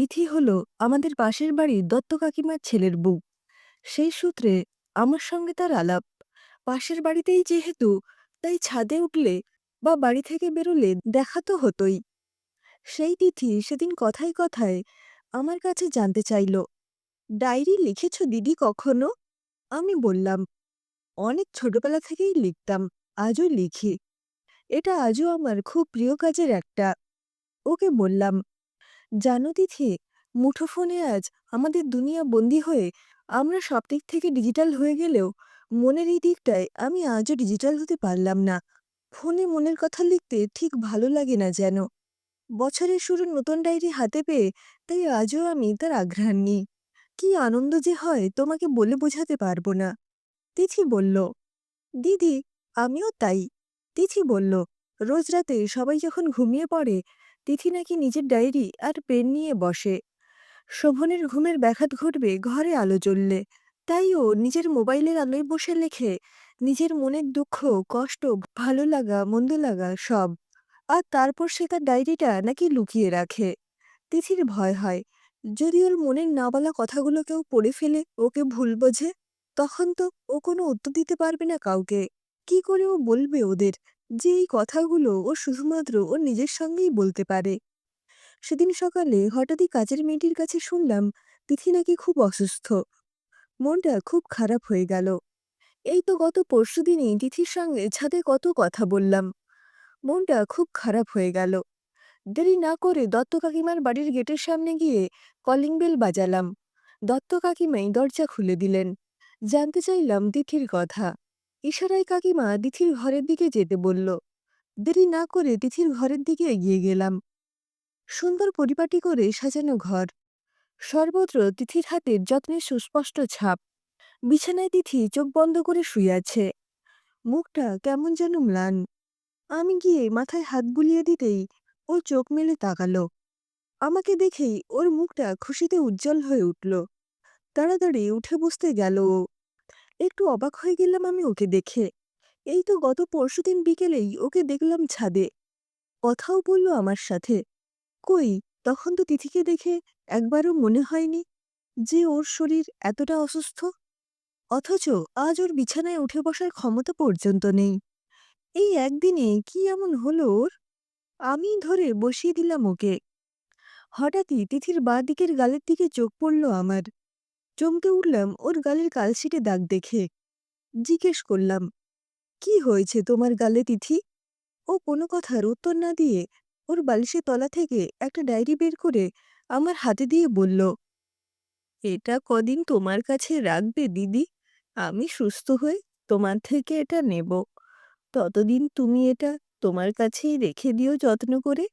তিথি হল আমাদের পাশের বাড়ির দত্ত কাকিমার ছেলের বউ। সেই সূত্রে আমার সঙ্গে তার আলাপ। পাশের বাড়িতেই যেহেতু, তাই ছাদে উঠলে বা বাড়ি থেকে বেরোলে দেখা তো হতোই। সেই তিথি সেদিন কথায় কথায় আমার কাছে জানতে চাইল, ডায়েরি লিখেছ দিদি কখনো? আমি বললাম, অনেক ছোটবেলা থেকেই লিখতাম, আজও লিখি। এটা আজও আমার খুব প্রিয় কাজের একটা। ওকে বললাম জানো তিথি, মুঠোফোনে আজ আমাদের দুনিয়া বন্দী হয়ে আমরা সব দিক থেকে ডিজিটাল হয়ে গেলেও মনের এই দিকটায় আমি আজও ডিজিটাল হতে পারলাম না। ফোনে মনের কথা লিখতে ঠিক ভালো লাগে না যেন। বছরের শুরু নতুন ডায়েরি হাতে পেয়ে তাই আজও আমি তার আঘ্রাণ নিই কি আনন্দ যে হয় তোমাকে বলে বোঝাতে পারব না। তিথি বলল, দিদি, আমিও তাই। তিথি বলল, রোজ রাতে সবাই যখন ঘুমিয়ে পড়ে তিথি নাকি নিজের ডায়েরি আর পেন নিয়ে বসে। শোভনের ঘুমের ব্যাঘাত ঘটবে ঘরে আলো জ্বললে। তাই ও নিজের মোবাইলের আলোয় বসে লেখে, নিজের মনের দুঃখ, কষ্ট, ভালো লাগা, মন্দ লাগা সব। আর তারপর সে তার ডায়েরিটা নাকি লুকিয়ে রাখে। তিথির ভয় হয়। যদি ওর মনের না বলা কথাগুলো কেউ পড়ে ফেলে, ওকে ভুল বোঝে, তখন তো ও কোনো উত্তর দিতে পারবে না কাউকে। কি করে ও বলবে ওদের? যে এই কথাগুলো ও শুধুমাত্র ওর নিজের সঙ্গেই বলতে পারে। সেদিন সকালে হঠাৎই কাজের মেয়েটির কাছে শুনলাম, তিথি নাকি খুব অসুস্থ। মনটা খুব খারাপ হয়ে গেল। এই তো গত পরশু পরশুদিনই তিথির সঙ্গে ছাদে কত কথা বললাম। মনটা খুব খারাপ হয়ে গেল। দেরি না করে দত্ত কাকিমার বাড়ির গেটের সামনে গিয়ে কলিং বেল বাজালাম। দত্ত কাকিমাই দরজা খুলে দিলেন। জানতে চাইলাম তিথির কথা। ইশারায় কাকিমা তিথির ঘরের দিকে যেতে বলল। দেরি না করে তিথির ঘরের দিকে এগিয়ে গেলাম। সুন্দর পরিপাটি করে সাজানো ঘর। সর্বত্র তিথির হাতের যত্নের সুস্পষ্ট ছাপ। বিছানায় তিথি চোখ বন্ধ করে শুয়ে আছে। মুখটা কেমন যেন ম্লান। আমি গিয়ে মাথায় হাত বুলিয়ে দিতেই ও চোখ মেলে তাকালো। আমাকে দেখেই ওর মুখটা খুশিতে উজ্জ্বল হয়ে উঠল। তাড়াতাড়ি উঠে বসতে গেল ও। একটু অবাক হয়ে গেলাম আমি ওকে দেখে। এই তো গত পরশুদিন বিকেলেই ওকে দেখলাম ছাদে। কথাও বলল আমার সাথে। কই, তখন তো তিথিকে দেখে একবারও মনে হয়নি যে ওর শরীর এতটা অসুস্থ। অথচ আজ ওর বিছানায় উঠে বসার ক্ষমতা পর্যন্ত নেই। এই একদিনে কি এমন হলো ওর? আমি ধরে বসিয়ে দিলাম ওকে। হঠাৎই তিথির বাঁ দিকের গালের দিকে চোখ পড়ল আমার। চমকে উঠলাম, ওর গালের কালশিটে দাগ দেখে। জিজ্ঞেস করলাম, কি হয়েছে তোমার গালে তিথি? ও কোনো কথার উত্তর না দিয়ে ওর বালিশের তলা থেকে একটা ডায়েরি বের করে আমার হাতে দিয়ে বলল, এটা কদিন তোমার কাছে রাখবে, দিদি? আমি সুস্থ হয়ে তোমার থেকে এটা নেব। ততদিন তুমি এটা তোমার কাছেই রেখে দিও যত্ন করে?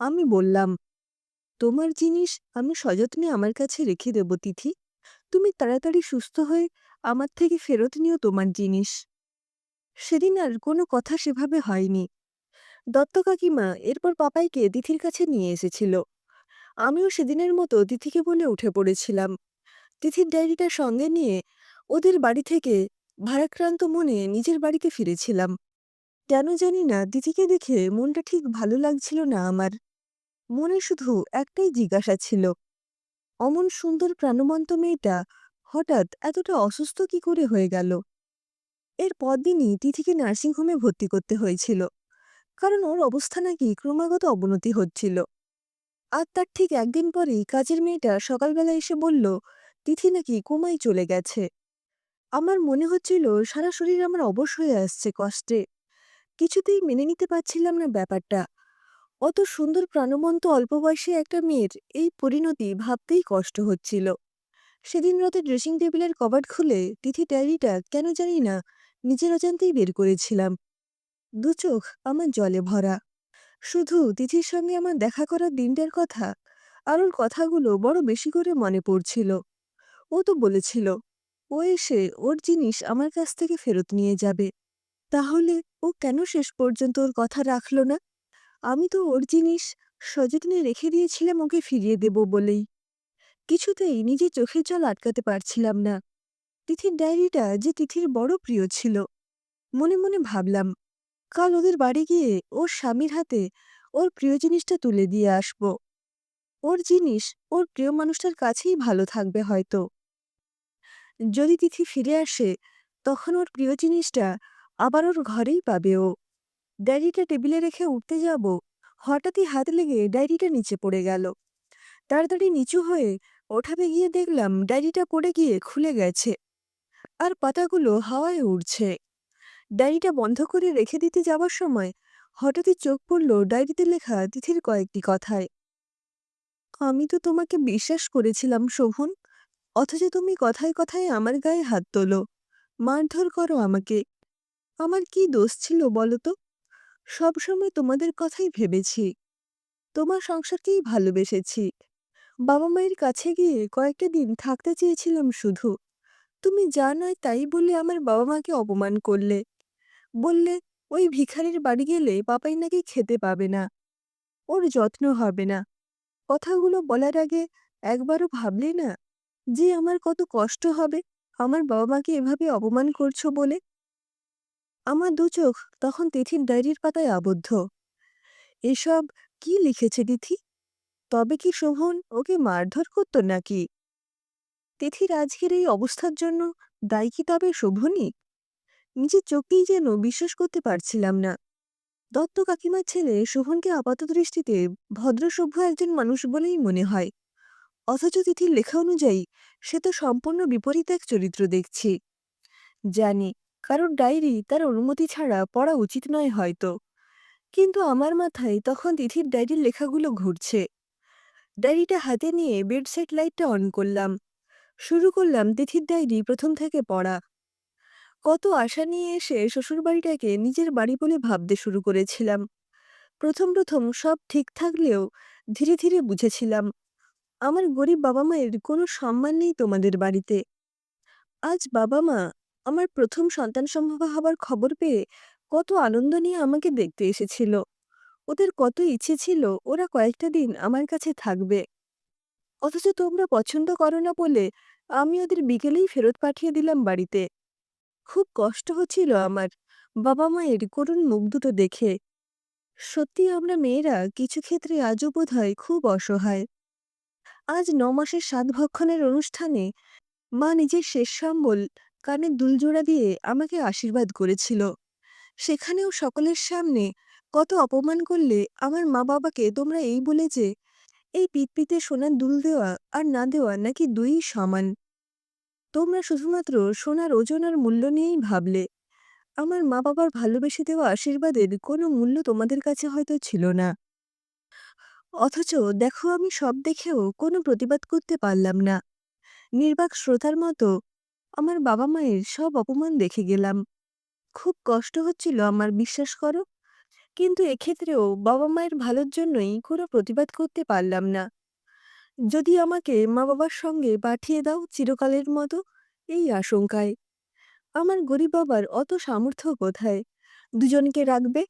আমি বললাম তোমার জিনিস আমি সযত্নে আমার কাছে রেখে দেব, তিথি। তুমি তাড়াতাড়ি সুস্থ হয়ে আমার থেকে ফেরত নিও তোমার জিনিস। সেদিন আর কোনো কথা সেভাবে হয়নি। দত্ত কাকিমা এরপর পাপাইকে তিথির কাছে নিয়ে এসেছিল। আমিও সেদিনের মতো তিথিকে বলে উঠে পড়েছিলাম। তিথির ডায়েরিটা সঙ্গে নিয়ে ওদের বাড়ি থেকে ভারাক্রান্ত মনে নিজের বাড়িতে ফিরেছিলাম। কেন জানি না, তিথিকে দেখে মনটা ঠিক ভালো লাগছিল না আমার। মনে শুধু একটাই জিজ্ঞাসা ছিল, অমন সুন্দর প্রাণবন্ত মেয়েটা হঠাৎ এতটা অসুস্থ কি করে হয়ে গেল? এর পরদিনই তিথিকে নার্সিংহোমে ভর্তি করতে হয়েছিল, কারণ ওর অবস্থা নাকি ক্রমাগত অবনতি হচ্ছিল। আর তার ঠিক একদিন পরেই কাজের মেয়েটা সকালবেলা এসে বলল, তিথি নাকি কোমায় চলে গেছে। আমার মনে হচ্ছিল সারা শরীর আমার অবশ হয়ে আসছে কষ্টে। কিছুতেই মেনে নিতে পারছিলাম না ব্যাপারটা। অত সুন্দর প্রাণবন্ত অল্প বয়সী একটা মেয়ের এই পরিণতি ভাবতেই কষ্ট হচ্ছিল। সেদিন রাতে ড্রেসিং টেবিলের কবাট খুলে তিথি ডায়েরিটা কেন জানি না নিজের অজান্তেই বের করেছিলাম। দু চোখ আমার জলে ভরা। শুধু তিথির সঙ্গে আমার দেখা করার দিনটার কথা, আর ওর কথাগুলো বড় বেশি করে মনে পড়ছিল। ও তো বলেছিল, ও এসে ওর জিনিস আমার কাছ থেকে ফেরত নিয়ে যাবে। তাহলে ও কেন শেষ পর্যন্ত ওর কথা রাখল না? আমি তো ওর জিনিস সযত্নে রেখে দিয়েছিলাম, ওকে ফিরিয়ে দেব বলেই। কিছুতেই নিজের চোখের জল আটকাতে পারছিলাম না। তিথির ডায়েরিটা যে তিথির বড় প্রিয় ছিল। মনে মনে ভাবলাম, কাল ওদের বাড়ি গিয়ে ওর স্বামীর হাতে ওর প্রিয় জিনিসটা তুলে দিয়ে আসব। ওর জিনিস ওর প্রিয় মানুষটার কাছেই ভালো থাকবে হয়তো। যদি তিথি ফিরে আসে, তখন ওর প্রিয় জিনিসটা আবার ওর ঘরেই পাবে ও। ডায়েরিটা টেবিলে রেখে উঠতে যাব। হঠাৎই হাত লেগে ডায়েরিটা নিচে পড়ে গেল। তাড়াতাড়ি নিচু হয়ে ওঠাবে গিয়ে দেখলাম ডায়েরিটা পড়ে গিয়ে খুলে গেছে। আর পাতাগুলো হাওয়ায় উড়ছে। ডায়েরিটা বন্ধ করে রেখে দিতে যাওয়ার সময় হঠাৎই চোখ পড়ল ডায়েরিতে লেখা তিথির কয়েকটি কথায়। আমি তো তোমাকে বিশ্বাস করেছিলাম, শোভন। অথচ তুমি কথায় কথায় আমার গায়ে হাত তোলো। মারধর করো আমাকে। আমার কি দোষ ছিল বলো তো? সবসময় তোমাদের কথাই ভেবেছি। তোমার সংসারকেই ভালোবেসেছি। বাবা মায়ের কাছে গিয়ে কয়েকটা দিন থাকতে চেয়েছিলাম শুধু। তুমি যা নয় তাই বলে আমার বাবা মাকে অপমান করলে। বললে, ওই ভিখারির বাড়ি গেলে বাবাই নাকি খেতে পাবে না। ওর যত্ন হবে না। কথাগুলো বলার আগে একবারও ভাবলে না যে আমার কত কষ্ট হবে। আমার বাবা মাকে এভাবে অপমান করছ বলে আমার দু চোখ তখন তিথির ডায়েরির পাতায় আবদ্ধ। এসব কি লিখেছে তিথি? তবে কি শোভন ওকে মারধর করত নাকি? তিথির আজকের এই অবস্থার জন্য দায়ী কি তবে শোভনই নিজের চোখেই যেন বিশ্বাস করতে পারছিলাম না। দত্ত কাকিমার ছেলে শোভনকে আপাত দৃষ্টিতে ভদ্রসভ্য একজন মানুষ বলেই মনে হয়। অথচ তিথির লেখা অনুযায়ী সে তো সম্পূর্ণ বিপরীত এক চরিত্র দেখছি। জানি কারণ ডায়েরি তার অনুমতি ছাড়া পড়া উচিত নয় হয়তো। কিন্তু আমার মাথায় তখন তিথির ডায়েরির লেখাগুলো ঘুরছে। ডায়েরিটা হাতে নিয়ে বেডসেট লাইটটা অন করলাম। শুরু করলাম তিথির ডায়েরি প্রথম থেকে পড়া। কত আশা নিয়ে এসে শ্বশুরবাড়িটাকে নিজের বাড়ি বলে ভাবতে শুরু করেছিলাম। প্রথম প্রথম সব ঠিক থাকলেও ধীরে ধীরে বুঝেছিলাম, আমার গরিব বাবা মায়ের কোনো সম্মান নেই তোমাদের বাড়িতে। আজ বাবা মা আমার প্রথম সন্তান সম্ভবা হবার খবর পেয়ে কত আনন্দ নিয়ে আমাকে দেখতে এসেছিল। ওদের কত ইচ্ছে ছিল ওরা কয়েকটা দিন আমার কাছে থাকবে। অথচ তোমরা পছন্দ করো না বলে আমি ওদের বিকেলেই ফেরত পাঠিয়ে দিলাম বাড়িতে। খুব কষ্ট হচ্ছিল আমার। বাবা মায়ের করুণ মুখ দুটো দেখে। সত্যি আমরা মেয়েরা কিছু ক্ষেত্রে আজও বোধ হয় খুব অসহায়। আজ ন মাসের সাত ভক্ষণের অনুষ্ঠানে মা নিজের শেষ সম্বল কানে দুলজোড়া দিয়ে আমাকে আশীর্বাদ করেছিল। সেখানেও সকলের সামনে কত অপমান করলে আমার মা বাবাকে তোমরা এই বলে যে, এই পিতপিতে সোনার দুল দেওয়া আর না দেওয়া নাকি দুই সমান? তোমরা শুধুমাত্র সোনার ওজন আর মূল্য নিয়েই ভাবলে। আমার মা বাবার ভালোবেসে দেওয়া আশীর্বাদের কোনো মূল্য তোমাদের কাছে হয়তো ছিল না। অথচ দেখো আমি সব দেখেও কোনো প্রতিবাদ করতে পারলাম না। নির্বাক শ্রোতার মতো আমার বাবা মায়ের সব অপমান দেখে গেলাম। খুব কষ্ট হচ্ছিল আমার, বিশ্বাস করো। কিন্তু এক্ষেত্রেও বাবা মায়ের ভালোর জন্যই কোনো প্রতিবাদ করতে পারলাম না। যদি আমাকে মা বাবার সঙ্গে পাঠিয়ে দাও চিরকালের মতো, এই আশঙ্কায়। আমার গরিব বাবার অত সামর্থ্য কোথায়? দুজনকে রাখবে?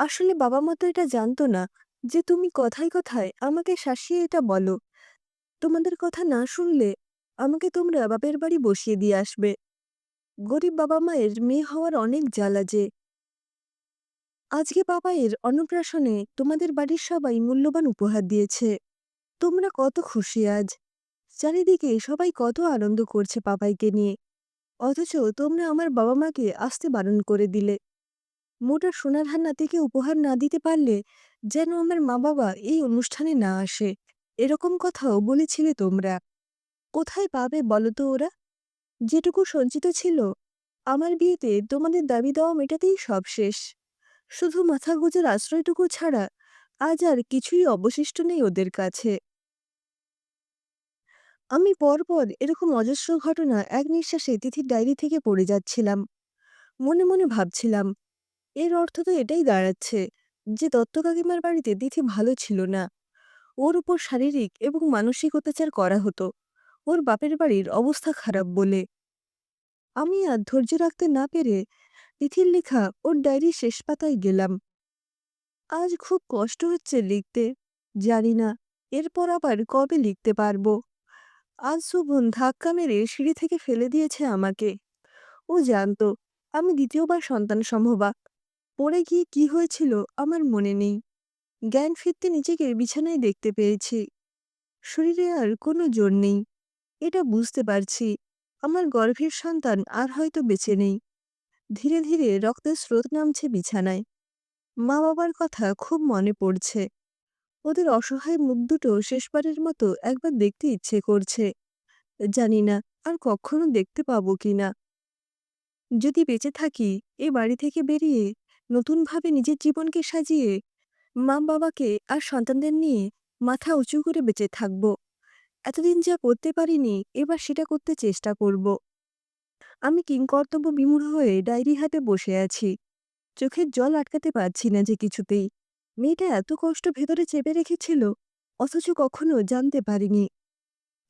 আসলে বাবা মতো এটা জানতো না যে তুমি কথায় কথায় আমাকে শাসিয়ে এটা বলো। তোমাদের কথা না শুনলে আমাকে তোমরা বাপের বাড়ি বসিয়ে দিয়ে আসবে। গরিব বাবা মায়ের মেয়ে হওয়ার অনেক জ্বালা যে। আজকে বাবাইয়ের অন্নপ্রাশনে তোমাদের বাড়ির সবাই মূল্যবান উপহার দিয়েছে। তোমরা কত খুশি আজ। চারিদিকে সবাই কত আনন্দ করছে পাপাইকে নিয়ে। অথচ তোমরা আমার বাবা মাকে আসতে বারণ করে দিলে। মোটা সোনার হান্না থেকে উপহার না দিতে পারলে যেন আমার মা বাবা এই অনুষ্ঠানে না আসে। এরকম কথাও বলেছিলে তোমরা। কোথায় পাবে বলো তো ওরা? যেটুকু সঞ্চিত ছিল, আমার বিয়েতে তোমাদের দাবি দেওয়া মেটাতেই সব শেষ। শুধু মাথা গোজার আশ্রয়টুকু ছাড়া আজ আর কিছুই অবশিষ্ট নেই ওদের কাছে। আমি পরপর এরকম অজস্র ঘটনা এক নিঃশ্বাসে তিথির ডায়েরি থেকে পড়ে যাচ্ছিলাম। মনে মনে ভাবছিলাম, এর অর্থ তো এটাই দাঁড়াচ্ছে যে দত্ত কাকিমার বাড়িতে তিথি ভালো ছিল না। ওর উপর শারীরিক এবং মানসিক অত্যাচার করা হতো। ওর বাপের বাড়ির অবস্থা খারাপ বলে। আমি আর ধৈর্য রাখতে না পেরে তিথির লেখা ওর ডায়েরির শেষ পাতায় গেলাম। আজ খুব কষ্ট হচ্ছে লিখতে, জানি না এরপর আবার কবে লিখতে পারব। আজ শোভন ধাক্কা মেরে সিঁড়ি থেকে ফেলে দিয়েছে আমাকে। ও জানতো, আমি দ্বিতীয়বার সন্তান সম্ভবা। পড়ে গিয়ে কি হয়েছিল আমার মনে নেই। জ্ঞান ফিরতে নিজেকে বিছানায় দেখতে পেয়েছি। শরীরে আর কোনো জোর নেই। এটা বুঝতে পারছি। আমার গর্ভের সন্তান আর হয়তো বেঁচে নেই। ধীরে ধীরে রক্তের স্রোত নামছে বিছানায়। মা বাবার কথা খুব মনে পড়ছে। ওদের অসহায় মুখ দুটো শেষবারের মতো একবার দেখতে ইচ্ছে করছে। জানি না আর কখনো দেখতে পাবো কিনা। যদি বেঁচে থাকি, এ বাড়ি থেকে বেরিয়ে নতুনভাবে নিজের জীবনকে সাজিয়ে মা বাবাকে আর সন্তানদের নিয়ে মাথা উঁচু করে বেঁচে থাকব। এতদিন যা করতে পারিনি, এবার সেটা করতে চেষ্টা করব। আমি কিংকর্তব্য বিমূঢ় হয়ে ডায়েরি হাতে বসে আছি। চোখের জল আটকাতে পারছি না যে কিছুতেই। মেয়েটা এত কষ্ট ভেতরে চেপে রেখেছিল, অথচ কখনো জানতে পারিনি।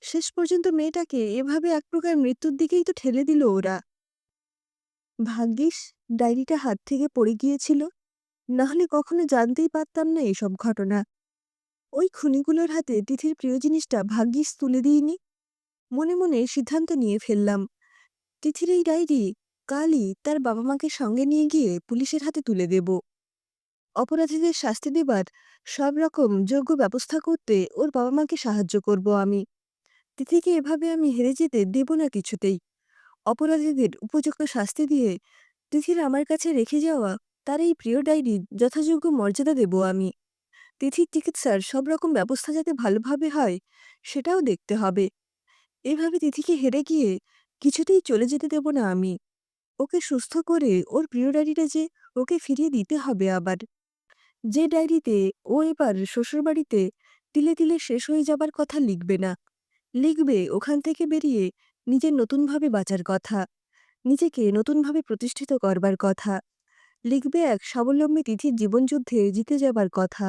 শেষ পর্যন্ত মেয়েটাকে এভাবে এক প্রকার মৃত্যুর দিকেই তো ঠেলে দিল ওরা। ভাগ্যিস, ডায়েরিটা হাত থেকে পড়ে গিয়েছিল। নাহলে কখনো জানতেই পারতাম না এসব ঘটনা। ওই খুনিগুলোর হাতে তিথির প্রিয় জিনিসটা ভাগ্যিস তুলে দিইনি। মনে মনে সিদ্ধান্ত নিয়ে ফেললাম। তিথির এই ডায়েরি কালই তার বাবা মাকে সঙ্গে নিয়ে গিয়ে পুলিশের হাতে তুলে দেব। অপরাধীদের শাস্তি দেবার সব রকম যোগ্য ব্যবস্থা করতে ওর বাবা মাকে সাহায্য করব আমি। তিথিকে এভাবে আমি হেরে যেতে দেব না কিছুতেই। অপরাধীদের উপযুক্ত শাস্তি দিয়ে তিথির আমার কাছে রেখে যাওয়া তার এই প্রিয় ডায়েরি যথাযোগ্য মর্যাদা দেব আমি। তিথির চিকিৎসার সব রকম ব্যবস্থা যাতে ভালোভাবে হয়, সেটাও দেখতে হবে। এভাবে তিথিকে হেরে গিয়ে কিছুতেই চলে যেতে দেব না আমি। ওকে সুস্থ করে ওর প্রিয় ডায়েরিটা যে ওকে ফিরিয়ে দিতে হবে আবার। যে ডায়েরিতে ও এবার শ্বশুরবাড়িতে তিলে তিলে শেষ হয়ে যাবার কথা লিখবে না। লিখবে ওখান থেকে বেরিয়ে নিজের নতুনভাবে বাঁচার কথা, নিজেকে নতুনভাবে প্রতিষ্ঠিত করবার কথা। লিখবে এক স্বাবলম্বী তিথির জীবনযুদ্ধে জিতে যাবার কথা।